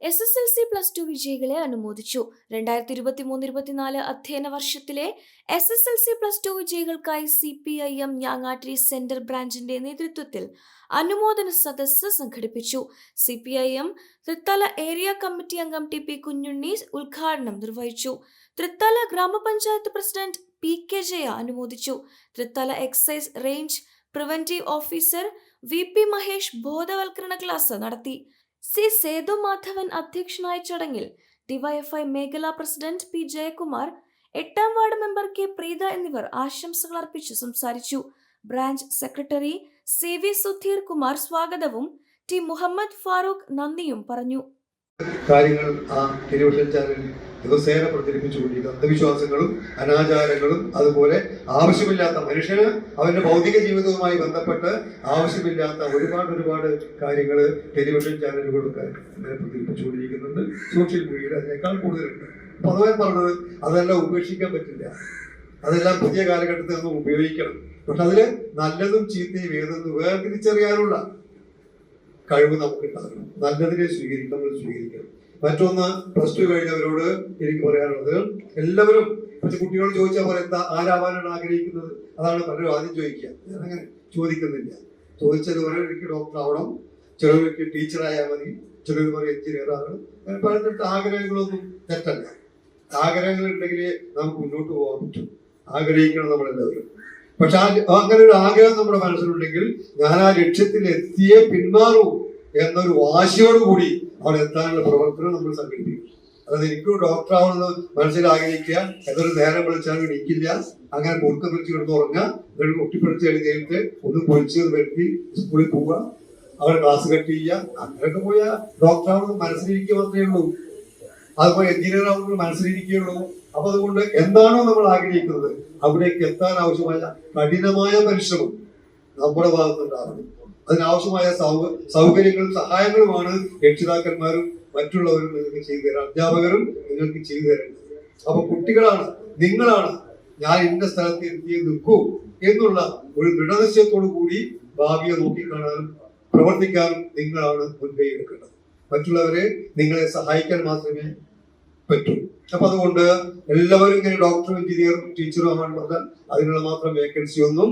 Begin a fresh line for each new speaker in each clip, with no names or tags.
S S L C plus two വിജയികളെ അനുമോദിച്ചു. രണ്ടായിരത്തി ഇരുപത്തി മൂന്ന് ഇരുപത്തിനാല് അധ്യയന വർഷത്തിലെ S S L C plus two വിജയികൾക്കായി C P I M ഞാങ്ങാട്ടി സെന്റർ ബ്രാഞ്ചിന്റെ നേതൃത്വത്തിൽ അനുമോദന സദസ്സ് സംഘടിപ്പിച്ചു. C P I M Thrithala area committee അംഗം ടി പി കുഞ്ഞുണ്ണി ഉദ്ഘാടനം നിർവഹിച്ചു. തൃത്തല ഗ്രാമപഞ്ചായത്ത് പ്രസിഡന്റ് പി കെ ജയ അനുമോദിച്ചു. Thrithala excise range preventive officer V P Mahesh ബോധവൽക്കരണ ക്ലാസ് നടത്തി. സി സേതു മാധവൻ അധ്യക്ഷനായ ചടങ്ങിൽ ഡിവൈഎഫ്ഐ മേഖലാ പ്രസിഡന്റ് പി ജയകുമാർ എട്ടാം വാർഡ് മെമ്പർ കെ പ്രീത എന്നിവർ ആശംസകൾ അർപ്പിച്ചു സംസാരിച്ചു. Branch secretary C V Sudheer Kumar സ്വാഗതവും ടി മുഹമ്മദ് ഫാറൂഖ് നന്ദിയും പറഞ്ഞു.
കാര്യങ്ങൾ ആ ദിവസേന പ്രചരിപ്പിച്ചുകൊണ്ടിരിക്കുന്ന അന്ധവിശ്വാസങ്ങളും അനാചാരങ്ങളും അതുപോലെ ആവശ്യമില്ലാത്ത മനുഷ്യന് അവന്റെ ഭൗതിക ജീവിതവുമായി ബന്ധപ്പെട്ട് ആവശ്യമില്ലാത്ത ഒരുപാട് ഒരുപാട് കാര്യങ്ങൾ ടെലിവിഷൻ ചാനലുകളൊക്കെ പ്രചരിപ്പിച്ചുകൊണ്ടിരിക്കുന്നുണ്ട് സോഷ്യൽ മീഡിയയിൽ അതിനേക്കാൾ കൂടുതലുണ്ട്. അപ്പൊ അതുപോലെ പറഞ്ഞത്. അതെല്ലാം ഉപേക്ഷിക്കാൻ പറ്റില്ല. അതെല്ലാം പുതിയ കാലഘട്ടത്തിൽ നിന്ന് ഉപയോഗിക്കണം. പക്ഷെ അതിൽ നല്ലതും ചീത്തയും ഏതെന്ന് വേർതിരിച്ചറിയാനുള്ള കഴിവ് നമുക്ക് ഉണ്ടാകണം. നല്ലതിനെ സ്വീകരിക്കണം നമ്മൾ സ്വീകരിക്കണം. മറ്റൊന്ന് പ്ലസ് ടു കഴിഞ്ഞവരോട് എനിക്ക് പറയാനുള്ളത് എല്ലാവരും പക്ഷെ കുട്ടികളോട് ചോദിച്ചാൽ എന്താ ആരാവാനാണ് ആഗ്രഹിക്കുന്നത്? അതാണ് പലരും ആദ്യം ചോദിക്കുക. ഞാനങ്ങനെ ചോദിക്കുന്നില്ല. ചോദിച്ചത് പറയും എനിക്ക് ഡോക്ടർ ആവണം. ചിലവർക്ക് ടീച്ചറായാൽ മതി. ചിലർ പറയും എഞ്ചിനീയർ ആകണം അങ്ങനെ പലതരത്തിൽ ആഗ്രഹങ്ങളൊന്നും തെറ്റല്ല. ആഗ്രഹങ്ങൾ ഉണ്ടെങ്കിലേ നമുക്ക് മുന്നോട്ട് പോകാൻ പറ്റും. ആഗ്രഹിക്കണം നമ്മളെല്ലാവരും. പക്ഷെ അങ്ങനെ ഒരു ആഗ്രഹം നമ്മുടെ മനസ്സിലുണ്ടെങ്കിൽ ഞാൻ ആ ലക്ഷ്യത്തിൽ എത്തിയേ പിന്മാറൂ. എന്നൊരു വാശിയോട് കൂടി അവിടെ എത്താനുള്ള പ്രവർത്തനം നമ്മൾ സംഘടിപ്പിക്കും. അതായത് എനിക്കും ഡോക്ടർ ആവണമെന്ന് മനസ്സിൽ ആഗ്രഹിക്കുക എന്നൊരു നേരം വിളിച്ചാൽ ഇരിക്കില്ല അങ്ങനെ കൊടുക്ക വിളിച്ച് കിടന്ന് ഉറങ്ങുക. എന്നിട്ട് ഒട്ടിപ്പിടിച്ച് എഴുതിയിട്ട് ഒന്ന് പൊളിച്ച് വരുത്തി സ്കൂളിൽ പോവുക. അവിടെ ക്ലാസ് കട്ട് ചെയ്യുക. അങ്ങനെയൊക്കെ പോയാൽ ആവണം മനസ്സിലിരിക്കുക മാത്രമേ ഉള്ളൂ. അതുപോലെ എഞ്ചിനീയർ ആവുന്നത് മനസ്സിലിരിക്കുകയുള്ളൂ. അപ്പൊ അതുകൊണ്ട് എന്താണോ നമ്മൾ ആഗ്രഹിക്കുന്നത് അവിടേക്ക് എത്താൻ ആവശ്യമായ കഠിനമായ പരിശ്രമം നമ്മുടെ ഭാഗത്തുണ്ടാവണം അതിനാവശ്യമായ സൗകര്യങ്ങളും സഹായങ്ങളുമാണ് രക്ഷിതാക്കന്മാരും മറ്റുള്ളവരും നിങ്ങൾക്ക് ചെയ്തു തരാം അധ്യാപകരും നിങ്ങൾക്ക് ചെയ്തു തരേണ്ടത് അപ്പൊ കുട്ടികളാണ് നിങ്ങളാണ് ഞാൻ ഇന്ന സ്ഥലത്ത് എത്തി നിൽക്കൂ എന്നുള്ള ഒരു ദൃഢനിശ്ചയത്തോടു കൂടി ഭാവിയെ നോക്കിക്കാണാനും പ്രവർത്തിക്കാനും നിങ്ങളാണ് മുൻകൈ എടുക്കേണ്ടത്. മറ്റുള്ളവരെ നിങ്ങളെ സഹായിക്കാൻ മാത്രമേ പറ്റൂ. അപ്പൊ അതുകൊണ്ട് എല്ലാവരും ഇങ്ങനെ ഡോക്ടറും എഞ്ചിനീയറും ടീച്ചറും ആവാൻ പറഞ്ഞാൽ അതിനുള്ള മാത്രം വേക്കൻസി ഒന്നും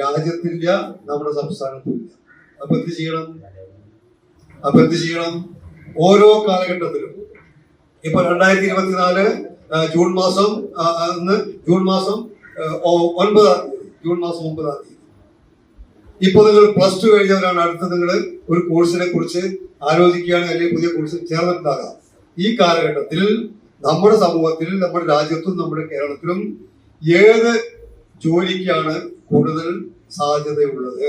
രാജ്യത്തില്ല നമ്മുടെ സംസ്ഥാനത്തുമില്ല അപ്പൊ എന്ത് ചെയ്യണം. അപ്പൊ എന്ത് ചെയ്യണം. ഓരോ കാലഘട്ടത്തിലും. ഇപ്പൊ രണ്ടായിരത്തി ഇരുപത്തിനാല് ജൂൺ മാസം ഇന്ന് ജൂൺ മാസം ഒൻപതാം തീയതി. ജൂൺ മാസം ഒമ്പതാം തീയതി. ഇപ്പൊ നിങ്ങൾ പ്ലസ് ടു കഴിഞ്ഞവരാണ്. അടുത്ത് നിങ്ങൾ ഒരു കോഴ്സിനെ കുറിച്ച് ആലോചിക്കുകയാണ് അല്ലെങ്കിൽ പുതിയ കോഴ്സ് ചേർന്നിട്ടുണ്ടാകാം. ഈ കാലഘട്ടത്തിൽ നമ്മുടെ സമൂഹത്തിൽ നമ്മുടെ രാജ്യത്തും നമ്മുടെ കേരളത്തിലും ഏത് ജോലിക്കാണ് കൂടുതൽ സാധ്യതയുള്ളത്?